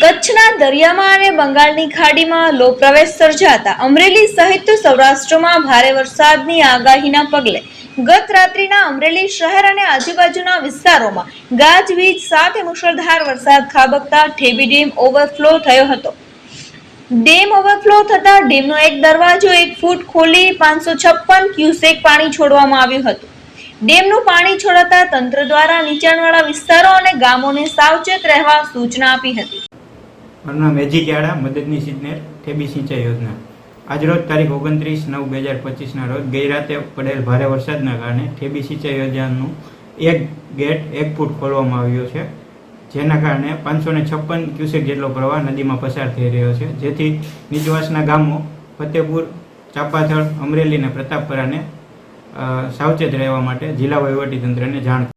કચ્છના દરિયામાં અને બંગાળની ખાડીમાં લો પ્રવેશ સર્જાતા અમરેલી સહિત સૌરાષ્ટ્રમાં ભારે વરસાદની આગાહીના પગલે ગત રાત્રિના અમરેલી શહેર અને આજુબાજુના વિસ્તારોમાં ગાજવીજ સાથે મુશળધાર વરસાદ ખાબકતા ઠેબી ડેમ ઓવરફ્લો થયો હતો. ડેમ ઓવરફ્લો થતા ડેમનો એક દરવાજો એક ફૂટ ખોલી પાંચસો છપ્પન ક્યુસેક પાણી છોડવામાં આવ્યું હતું. ડેમનું પાણી છોડાતા તંત્ર દ્વારા નીચાણવાળા વિસ્તારો અને ગામોને સાવચેત રહેવા સૂચના આપી હતી. મારું નામ મેજી ક્યાડા મદદની સિજનેર ઠેબી સિંચાઈ યોજના. આજરોજ તારીખ ઓગણત્રીસ નવ બે હજાર પચીસના રોજ ગઈ પડેલ ભારે વરસાદના કારણે ઠેબી સિંચાઈ યોજનાનું એક ગેટ એક ફૂટ ખોલવામાં આવ્યો છે, જેના કારણે પાંચસો ને છપ્પન ક્યુસેક જેટલો પ્રવાહ નદીમાં પસાર થઈ રહ્યો છે. જેથી નીચવાસના ગામો ફતેપુર, ચાપાથળ, અમરેલી અને પ્રતાપપરાને સાવચેત રહેવા માટે જિલ્લા વહીવટીતંત્રને જાણ